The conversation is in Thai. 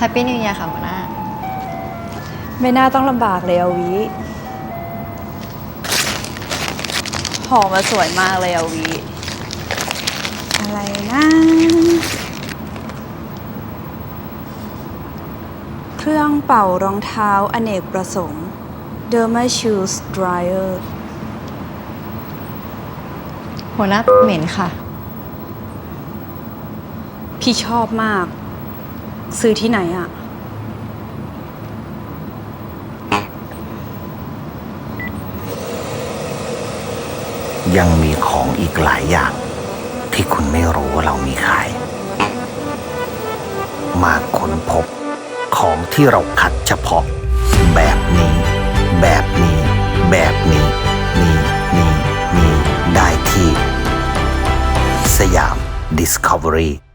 แฮปปี้นิว e ย r ค่ะหัวหน้า ไม่น่าต้องลำบากเลยอาวิหอมมาสวยมากเลยอาวิอะไรนะเครื่องเป่ารองเท้าอเนกประสงค์ Derma Shoes Dryer หัวหน้าเหม็นค่ะ พี่ชอบมาก ซื้อที่ไหนอะยังมีของอีกหลายอย่าง ที่คุณไม่รู้ว่าเรามีขาย มาค้นพบของที่เราคัดเฉพาะ แบบนี้ แบบนี้ แบบนี้นี้นี้นี้ได้ที่ สยาม Discovery